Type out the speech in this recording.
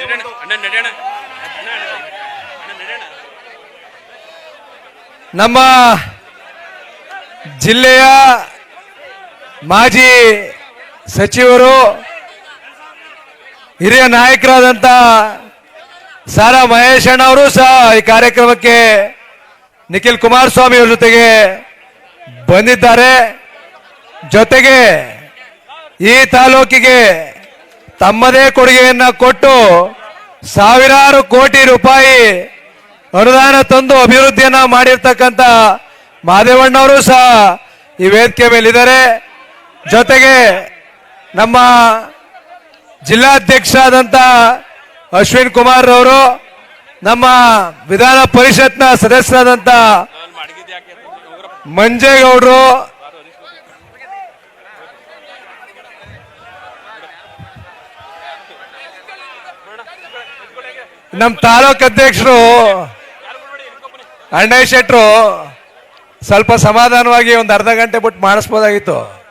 ಅಣ್ಣ ಅಣ್ಣ, ಅಣ್ಣ, ನಮ್ಮ ಜಿಲ್ಲೆಯ ಮಾಜಿ ಸಚಿವರು ಹಿರಿಯ ನಾಯಕರಾದಂಥ ಸಾರಾ ಮಹೇಶ್ ಅಣ್ಣವರು ಸಹ ಈ ಕಾರ್ಯಕ್ರಮಕ್ಕೆ ನಿಖಿಲ್ ಕುಮಾರಸ್ವಾಮಿ ಅವರ ಜೊತೆಗೆ ಬಂದಿದ್ದಾರೆ. ಜೊತೆಗೆ ಈ ತಾಲೂಕಿಗೆ ತಮ್ಮದೇ ಕೊಡುಗೆಯನ್ನ ಕೊಟ್ಟು ಸಾವಿರಾರು ಕೋಟಿ ರೂಪಾಯಿ ಅನುದಾನ ತಂದು ಅಭಿವೃದ್ಧಿಯನ್ನ ಮಾಡಿರ್ತಕ್ಕಂಥ ಮಾದೇವಣ್ಣವರು ಸಹ ಈ ವೇದಿಕೆ ಮೇಲಿದ್ದಾರೆ ಜೊತೆಗೆ ನಮ್ಮ ಜಿಲ್ಲಾಧ್ಯಕ್ಷ ಆದಂತ ಅಶ್ವಿನ್ ಕುಮಾರ್ ಅವರು ನಮ್ಮ ವಿಧಾನ ಪರಿಷತ್ನ ಸದಸ್ಯರಾದಂಥ ಹೋಗ್ರಪ್ಪ. ಮಂಜೇಗೌಡರು ನಮ್ಮ ತಾಲೂಕ್ ಅಧ್ಯಕ್ಷರು ಅಣ್ಣಯ್ಯ ಶೆಟ್ರು ಸ್ವಲ್ಪ ಸಮಾಧಾನವಾಗಿ ಒಂದು ಅರ್ಧ ಗಂಟೆ ಬಿಟ್ಟು ಮಾಡಿಸ್ಬೋದಾಗಿತ್ತು.